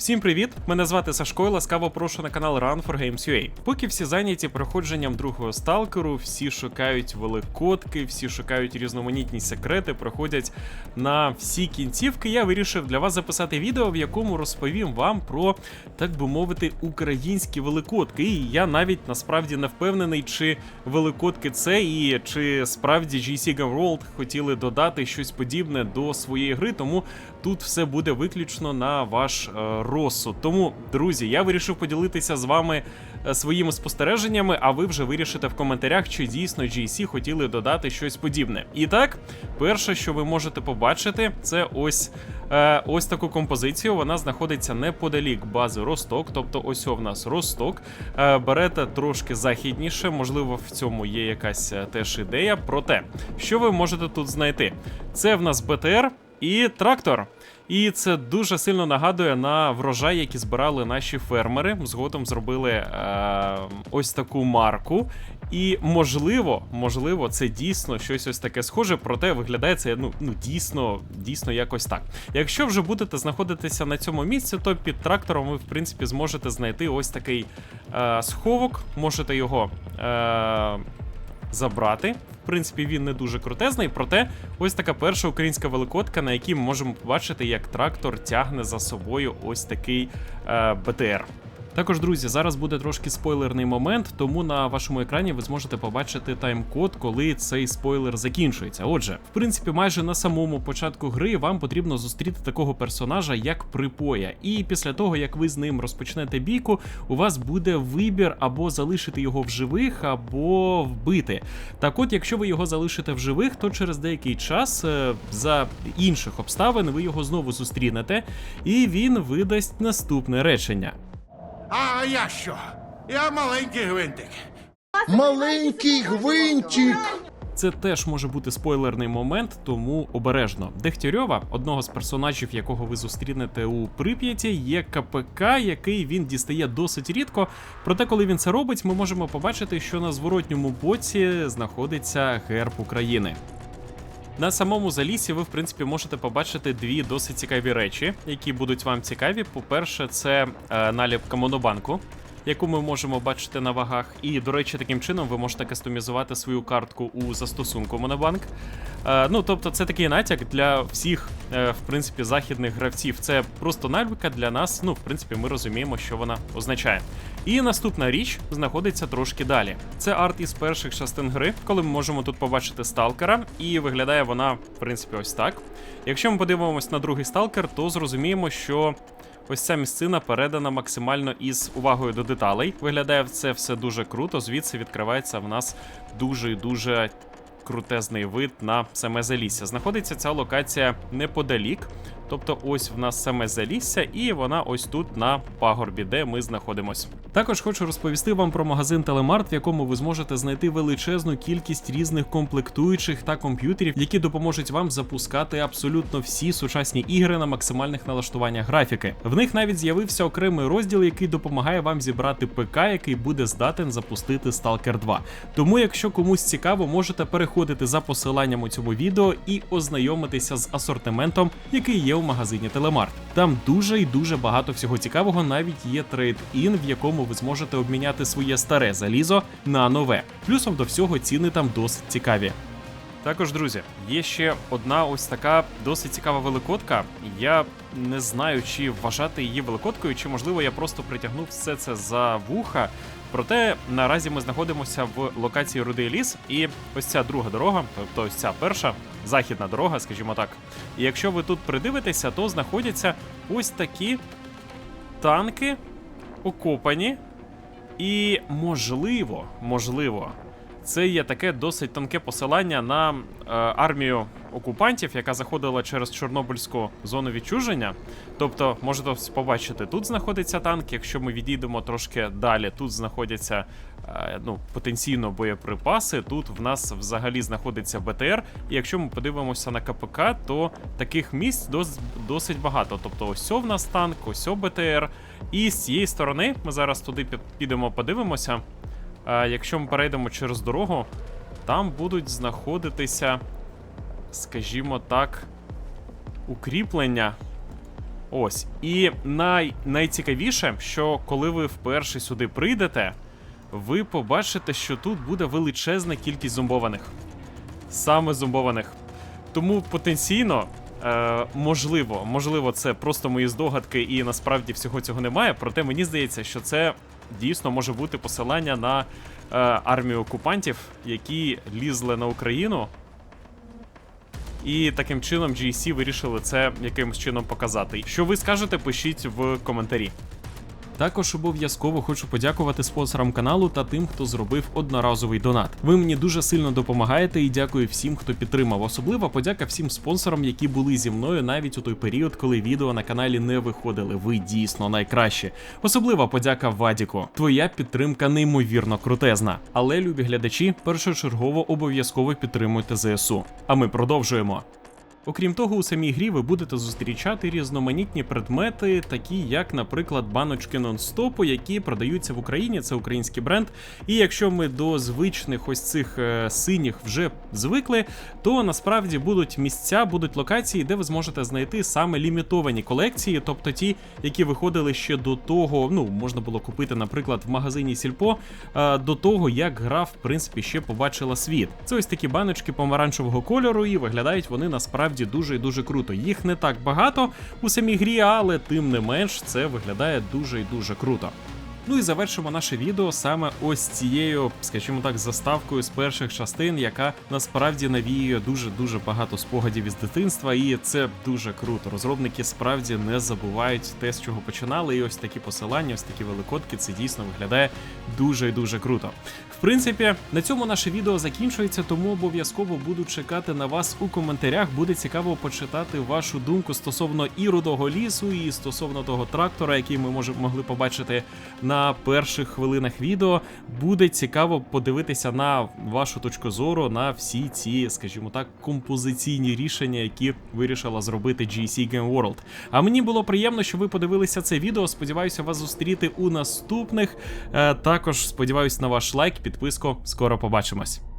Всім привіт! Мене звати Сашко і ласкаво прошу на канал Run for Games UA. Поки всі зайняті проходженням другого сталкеру, всі шукають великодки, всі шукають різноманітні секрети, проходять на всі кінцівки. Я вирішив для вас записати відео, в якому розповім вам про, так би мовити, українські великодки. І я навіть насправді не впевнений, чи великодки це і чи справді GC Game World хотіли додати щось подібне до своєї гри, тому тут все буде виключно на ваш е, розсуд. Тому, друзі, я вирішив поділитися з вами е, своїми спостереженнями, а ви вже вирішите в коментарях, чи дійсно GC хотіли додати щось подібне. І так, перше, що ви можете побачити, це ось. Е, ось таку композицію. Вона знаходиться неподалік бази Росток, тобто ось в нас Росток. Е, берете трошки західніше, можливо, в цьому є якась теж ідея. Проте, що ви можете тут знайти? Це в нас БТР і трактор. І це дуже сильно нагадує на врожай, які збирали наші фермери. Згодом зробили е, ось таку марку. І можливо, можливо, це дійсно щось ось таке схоже, проте виглядає це ну, ну дійсно, дійсно якось так. Якщо вже будете знаходитися на цьому місці, то під трактором ви в принципі зможете знайти ось такий е, сховок, можете його. Е, Забрати. В принципі, він не дуже крутезний, проте ось така перша українська великодка, на якій ми можемо побачити, як трактор тягне за собою ось такий е, БТР. Також, друзі, зараз буде трошки спойлерний момент, тому на вашому екрані ви зможете побачити тайм-код, коли цей спойлер закінчується. Отже, в принципі, майже на самому початку гри вам потрібно зустріти такого персонажа, як припоя. І після того, як ви з ним розпочнете бійку, у вас буде вибір або залишити його в живих, або вбити. Так от, якщо ви його залишите в живих, то через деякий час е, за інших обставин ви його знову зустрінете, і він видасть наступне речення. А я що? Я маленький гвинтик. Маленький гвинтик. Це теж може бути спойлерний момент, тому обережно. Дегтярьова, одного з персонажів, якого ви зустрінете у Прип'яті, є КПК, який він дістає досить рідко. Проте, коли він це робить, ми можемо побачити, що на зворотньому боці знаходиться герб України. На самому залісі ви, в принципі, можете побачити дві досить цікаві речі, які будуть вам цікаві. По-перше, це е, наліпка Монобанку, яку ми можемо бачити на вагах. І, до речі, таким чином ви можете кастомізувати свою картку у застосунку Монобанк. Е, ну, тобто, це такий натяк для всіх, е, в принципі, західних гравців. Це просто наліпка для нас. Ну, в принципі, ми розуміємо, що вона означає. І наступна річ знаходиться трошки далі. Це арт із перших частин гри, коли ми можемо тут побачити сталкера, і виглядає вона, в принципі, ось так. Якщо ми подивимось на другий сталкер, то зрозуміємо, що. Ось ця місцина передана максимально із увагою до деталей. Виглядає це все дуже круто. Звідси відкривається в нас дуже дуже крутезний вид на саме залісся. Знаходиться ця локація неподалік. Тобто, ось в нас саме залісся, і вона ось тут на пагорбі, де ми знаходимось. Також хочу розповісти вам про магазин Телемарт, в якому ви зможете знайти величезну кількість різних комплектуючих та комп'ютерів, які допоможуть вам запускати абсолютно всі сучасні ігри на максимальних налаштуваннях графіки. В них навіть з'явився окремий розділ, який допомагає вам зібрати ПК, який буде здатен запустити Stalker 2. Тому, якщо комусь цікаво, можете переходити за посиланням у цьому відео і ознайомитися з асортиментом, який є у магазині Телемарт. Там дуже і дуже багато всього цікавого. Навіть є трейд-ін, в якому ви зможете обміняти своє старе залізо на нове. Плюсом до всього ціни там досить цікаві. Також, друзі, є ще одна ось така досить цікава великодка. Я не знаю, чи вважати її великодкою, чи можливо я просто притягнув все це за вуха. Проте наразі ми знаходимося в локації Рудий ліс, і ось ця друга дорога, тобто ось ця перша західна дорога, скажімо так. І якщо ви тут придивитеся, то знаходяться ось такі танки окопані. І можливо, можливо, це є таке досить тонке посилання на е, армію окупантів, яка заходила через Чорнобильську зону відчуження. Тобто, можете побачити, тут знаходиться танк. Якщо ми відійдемо трошки далі, тут знаходяться е, ну, потенційно боєприпаси. Тут в нас взагалі знаходиться БТР. І якщо ми подивимося на КПК, то таких місць дос, досить багато. Тобто, ось в нас танк, ось БТР. І з цієї сторони ми зараз туди пі- підемо, подивимося. Якщо ми перейдемо через дорогу, там будуть знаходитися, скажімо так, укріплення. Ось. І най... найцікавіше, що коли ви вперше сюди прийдете, ви побачите, що тут буде величезна кількість зомбованих. Саме зомбованих. Тому потенційно, е, можливо, можливо, це просто мої здогадки, і насправді всього цього немає. Проте мені здається, що це дійсно може бути посилання на е, армію окупантів, які лізли на Україну. І таким чином GSC вирішили це якимось чином показати. Що ви скажете, пишіть в коментарі. Також обов'язково хочу подякувати спонсорам каналу та тим, хто зробив одноразовий донат. Ви мені дуже сильно допомагаєте і дякую всім, хто підтримав. Особлива подяка всім спонсорам, які були зі мною навіть у той період, коли відео на каналі не виходили. Ви дійсно найкращі. Особлива подяка Вадіку. Твоя підтримка неймовірно крутезна. Але, любі глядачі, першочергово обов'язково підтримуйте ЗСУ. А ми продовжуємо. Окрім того, у самій грі ви будете зустрічати різноманітні предмети, такі як, наприклад, баночки нон-стопу, які продаються в Україні, це український бренд. І якщо ми до звичних ось цих е, синіх вже звикли, то насправді будуть місця, будуть локації, де ви зможете знайти саме лімітовані колекції, тобто ті, які виходили ще до того, ну можна було купити, наприклад, в магазині Сільпо, е, до того, як гра, в принципі, ще побачила світ. Це ось такі баночки помаранчевого кольору, і виглядають вони насправді дуже і дуже круто. Їх не так багато у самій грі, але тим не менш це виглядає дуже і дуже круто. Ну і завершимо наше відео саме ось цією, скажімо так, заставкою з перших частин, яка насправді навіює дуже дуже багато спогадів із дитинства, і це дуже круто. Розробники справді не забувають те, з чого починали. І ось такі посилання, ось такі великодки. Це дійсно виглядає дуже і дуже круто. В принципі, на цьому наше відео закінчується, тому обов'язково буду чекати на вас у коментарях. Буде цікаво почитати вашу думку стосовно і рудого лісу, і стосовно того трактора, який ми може могли побачити на перших хвилинах відео. Буде цікаво подивитися на вашу точку зору на всі ці, скажімо так, композиційні рішення, які вирішила зробити GC Game World. А мені було приємно, що ви подивилися це відео. Сподіваюся вас зустріти у наступних. Е, також сподіваюся на ваш лайк, підписку. Скоро побачимось.